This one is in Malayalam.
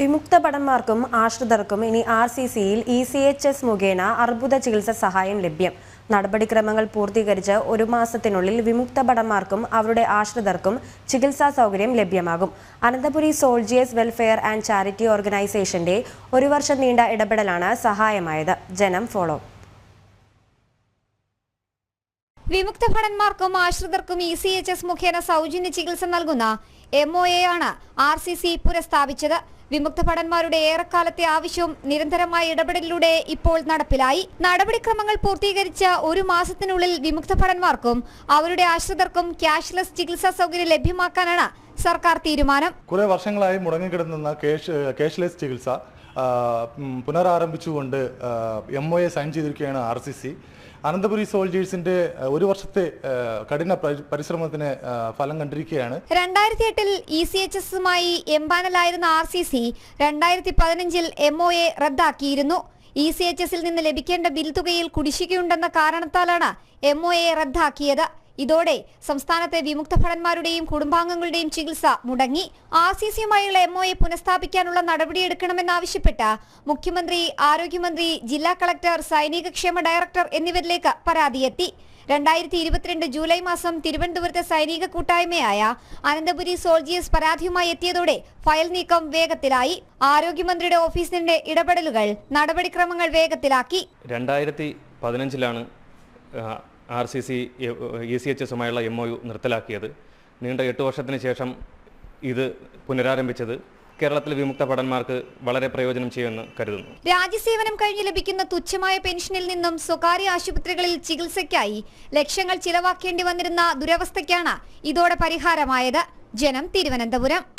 വിമുക്ത ഭടന്മാർക്കും ആശ്രിതർക്കും ഇനി ആർ സി സിയിൽ ഇ സി എച്ച് എസ് മുഖേന അർബുദ ചികിത്സ സഹായം ലഭ്യം. നടപടിക്രമങ്ങൾ പൂർത്തീകരിച്ച് ഒരു മാസത്തിനുള്ളിൽ വിമുക്ത ഭടന്മാർക്കും അവരുടെ ആശ്രിതർക്കും ചികിത്സാ സൗകര്യം ലഭ്യമാകും. Ananthapuri soldiers welfare and charity ഓർഗനൈസേഷന്റെ ഒരു വർഷം നീണ്ട ഇടപെടലാണ് സഹായമായത്. ജനം ഫോളോ. വിമുക്ത ഭടന്മാർക്കും ആശ്രിതർക്കും ഇ സി എച്ച് എസ് മുഖേന സൗജന്യ ചികിത്സ നൽകുന്ന എം ഒ എ ആണ് ആർ സി സി പുനഃസ്ഥാപിച്ചത് വിമുക്ത ഭടന്മാരുടെ ഏറെക്കാലത്തെ ആവശ്യവും നിരന്തരമായ ഇടപെടലിലൂടെ ഇപ്പോൾ നടപ്പിലായി. നടപടിക്രമങ്ങൾ പൂർത്തീകരിച്ച ഒരു മാസത്തിനുള്ളിൽ വിമുക്ത ഭടന്മാർക്കും അവരുടെ ആശ്രിതർക്കും ക്യാഷ്ലെസ് ചികിത്സാ സൗകര്യം ലഭ്യമാക്കാനാണ് സർക്കാർ തീരുമാനം. കുറെ വർഷങ്ങളായി മുടങ്ങിക്കിടന്ന കേഷ് ക്യാഷ്ലെസ് ചികിത്സ പുനരാരംഭിച്ചുകൊണ്ട് എം ഒ എ സൈൻ ചെയ്തിരിക്കുകയാണ് ആർ സി സി അനന്തപുരി സോൾജേഴ്സിന്റെ ഒരു വർഷത്തെ കഠിന പരിശ്രമത്തിന് ഫലം കണ്ടിരിക്കുകയാണ്. രണ്ടായിരത്തി എട്ടിൽ ഇ സി എച്ച് എസുമായി എംപാനലായിരുന്ന ആർ സി സി രണ്ടായിരത്തി പതിനഞ്ചിൽ എം ഒ എ റദ്ദാക്കിയിരുന്നു. ഇ സി എച്ച് എസിൽ നിന്ന് ലഭിക്കേണ്ട ബിൽ തുകയിൽ കുടിശ്ശികയുണ്ടെന്ന കാരണത്താലാണ് എം ഒ എ റദ്ദാക്കിയത്. ഇതോടെ സംസ്ഥാനത്തെ വിമുക്ത ഭടന്മാരുടെയും കുടുംബാംഗങ്ങളുടെയും ചികിത്സ മുടങ്ങി. ആർ സി സിയുമായുള്ള എം ഒ എ പുനഃസ്ഥാപിക്കാനുള്ള നടപടിയെടുക്കണമെന്നാവശ്യപ്പെട്ട് മുഖ്യമന്ത്രി ആരോഗ്യമന്ത്രി ജില്ലാ കളക്ടർ സൈനിക ക്ഷേമ ഡയറക്ടർ എന്നിവരിലേക്ക് പരാതിയെത്തി. രണ്ടായിരത്തി ഇരുപത്തിരണ്ട് ജൂലൈ മാസം തിരുവനന്തപുരത്തെ സൈനിക കൂട്ടായ്മയായ അനന്തപുരി സോൾജിയേഴ്സ് പരാതിയുമായി എത്തിയതോടെ ഫയൽ നീക്കം വേഗത്തിലായി. ആരോഗ്യമന്ത്രിയുടെ ഓഫീസിന്റെ ഇടപെടലുകൾ നടപടിക്രമങ്ങൾ വേഗത്തിലാക്കി. രണ്ടായിരത്തി പതിനഞ്ചിലാണ് R C C E C H എസുമായുള്ള M O U നിർത്തലാക്കിയത്. നീണ്ട എട്ട് വർഷത്തിന് ശേഷം ഇത് പുനരാരംഭിച്ചത് കേരളത്തിലെ വിമുക്ത ഭടന്മാർക്ക് വളരെ പ്രയോജനം ചെയ്യുമെന്ന് കരുതുന്നു. രാജ്യസേവനം കഴിഞ്ഞ് ലഭിക്കുന്ന തുച്ഛമായ പെൻഷനിൽ നിന്നും സ്വകാര്യ ആശുപത്രികളിൽ ചികിത്സയ്ക്കായി ലക്ഷങ്ങൾ ചിലവാക്കേണ്ടി വന്നിരുന്ന ദുരവസ്ഥയ്ക്കാണ് ഇതോടെ പരിഹാരമായത്. ജനം തിരുവനന്തപുരം.